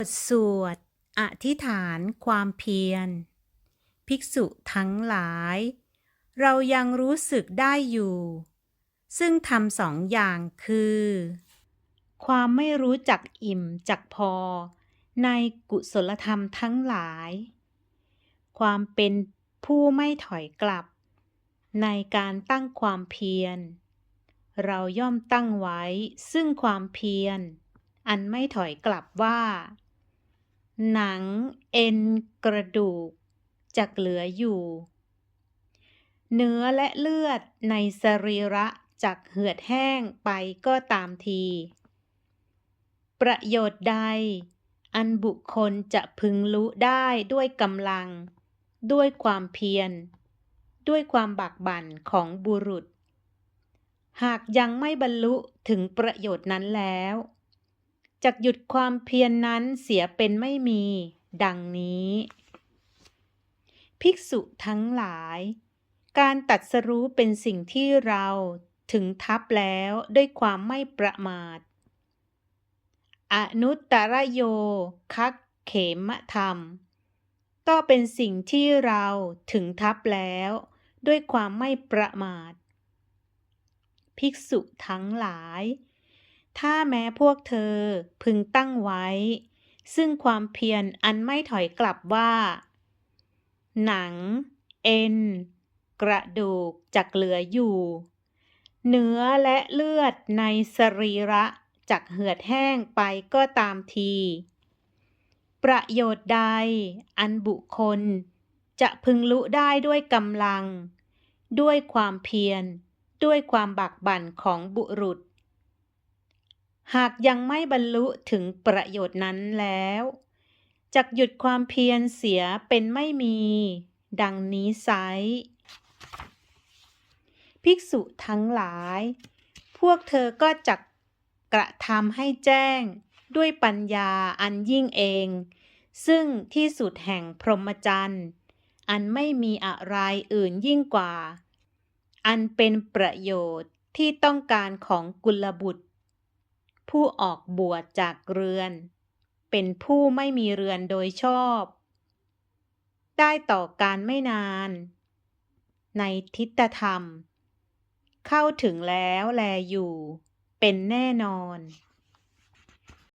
บทสวด อธิษฐานความเพียร ภิกษุทั้งหลาย เรายังรู้สึกได้อยู่ ซึ่งทำสองอย่างคือ ความไม่รู้จักอิ่มจักพอ ในกุศลธรรมทั้งหลาย ความเป็นผู้ไม่ถอยกลับ ในการตั้งความเพียร เราย่อมตั้งไว้ซึ่งความเพียร อันไม่ถอยกลับว่า หนังเอ็นกระดูกจะเหลืออยู่ เนื้อและเลือดในสรีระจักเหือดแห้งไปก็ตามที ประโยชน์ใด อันบุคคลจะพึงรู้ได้ด้วยกำลัง ด้วยความเพียร ด้วยความบากบั่นของบุรุษ หากยังไม่บรรลุถึงประโยชน์นั้นแล้ว จักหยุดความเพียรนนั้นเสียเป็นไม่มี ดังนี้ ภิกษุทั้งหลาย การตัดสรู้เป็นสิ่งที่เราถึงทับแล้วด้วยความไม่ประมาท อนุตตรโยคักเขมธรรม ก็เป็นสิ่งที่เราถึงทับแล้วด้วยความไม่ประมาท ภิกษุทั้งหลาย ถ้าแม้พวกเธอพึงตั้งไว้ ซึ่งความเพียรอันไม่ถอยกลับว่า หนัง เอ็น กระดูกจักเหลืออยู่ เนื้อและเลือดในสรีระจักเหือดแห้งไปก็ตามที ประโยชน์ใด อันบุคคล จะพึงรู้ได้ด้วยกำลัง ด้วยความเพียร ด้วยความบากบั่นของบุรุษ หากยังไม่บรรลุถึงประโยชน์นั้นแล้วจักหยุดความเพียรเสียเป็นไม่มี ดังนี้ไซภิกษุทั้งหลาย พวกเธอก็จักกระทำให้แจ้งด้วยปัญญาอันยิ่งเอง ซึ่งที่สุดแห่งพรหมจรรย์ อันไม่มีอะไรอื่นยิ่งกว่า อันเป็นประโยชน์ที่ต้องการของกุลบุตร ผู้ออกบวชจากเรือน เป็นผู้ไม่มีเรือนโดยชอบ ได้ต่อการไม่นาน ในทิฏฐธรรม เข้าถึงแล้วแลอยู่ เป็นแน่นอน